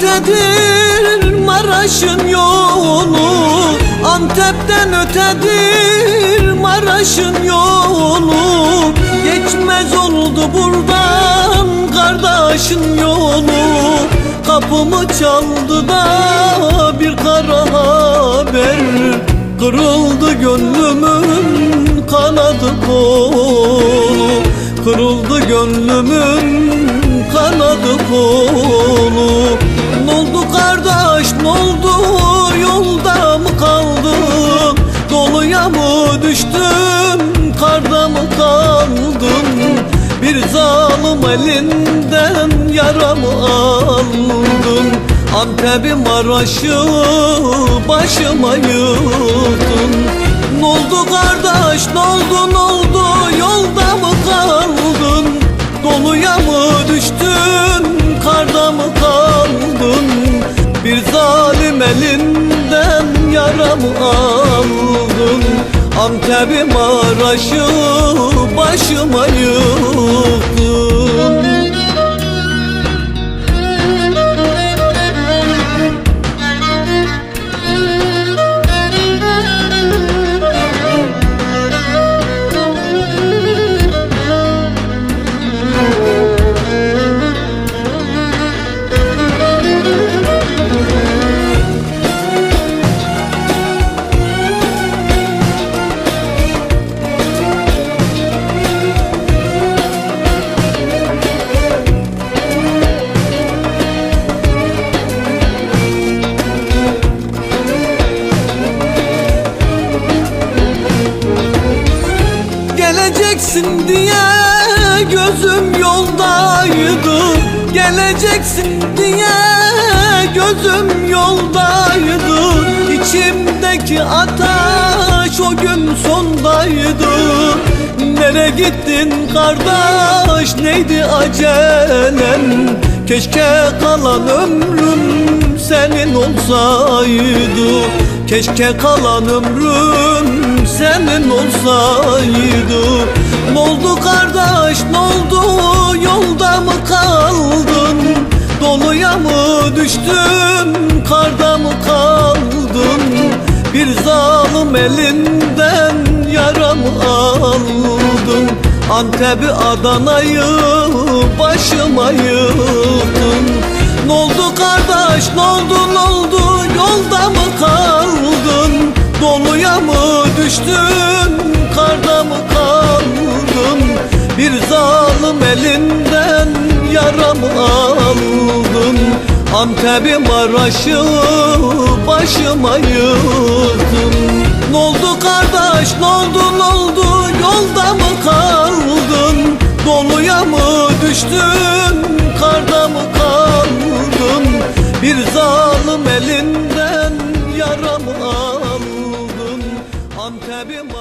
Ötedir Maraş'ın yolu Antep'ten ötedir Maraş'ın yolu. Geçmez oldu buradan kardeşin yolu. Kapımı çaldı da bir kara haber. Kırıldı gönlümün kanadı kolu. Kırıldı gönlümün kanadı kolu elinden yaramı aldın. Antep'i Maraş'ı başıma yıktın Noldu kardeş noldu noldu yolda mı kaldın? Doluya mı düştün? Karda mı kaldın? Bir zalim elinden yaramı aldın. Antep'i Maraş'ı başıma yıktın Geleceksin diye gözüm yoldaydı Geleceksin diye gözüm yoldaydı İçimdeki ateş o gün sondaydı. Nere gittin kardeş? Neydi acelen Keşke kalan ömrüm senin olsaydı Keşke kalan ömrüm senin olsaydı. Noldu kardeş noldu yolda mı kaldın? Doluya mı düştün? Karda mı kaldın? Bir zalim elinden yaramı aldın. Antep'i Adana'yı başıma yıktın Noldu kardeş noldu noldu yolda düştün karda mı kaldın? Bir zalim elinden yaramı aldın? Antep'i Maraş'ı başıma yıktın Noldu kardeş noldu noldu yolda mı kaldın? Doluya mı düştün بضل